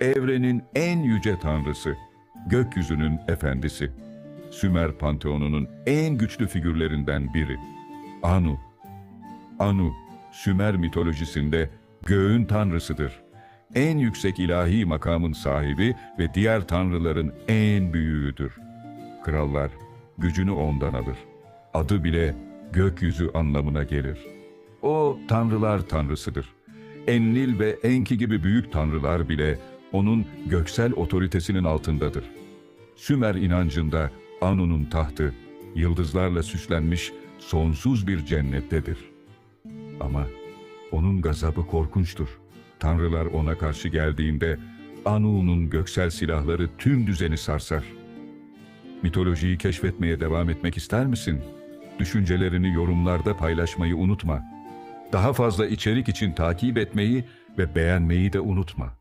evrenin en yüce tanrısı, gökyüzünün efendisi. Sümer panteonunun en güçlü figürlerinden biri. Anu. Anu, Sümer mitolojisinde göğün tanrısıdır. En yüksek ilahi makamın sahibi ve diğer tanrıların en büyüğüdür. Krallar gücünü ondan alır. Adı bile gökyüzü anlamına gelir. O tanrılar tanrısıdır. Enlil ve Enki gibi büyük tanrılar bile onun göksel otoritesinin altındadır. Sümer inancında Anu'nun tahtı yıldızlarla süslenmiş sonsuz bir cennettedir. Ama onun gazabı korkunçtur. Tanrılar ona karşı geldiğinde Anu'nun göksel silahları tüm düzeni sarsar. Mitolojiyi keşfetmeye devam etmek ister misin? Düşüncelerini yorumlarda paylaşmayı unutma. Daha fazla içerik için takip etmeyi ve beğenmeyi de unutma.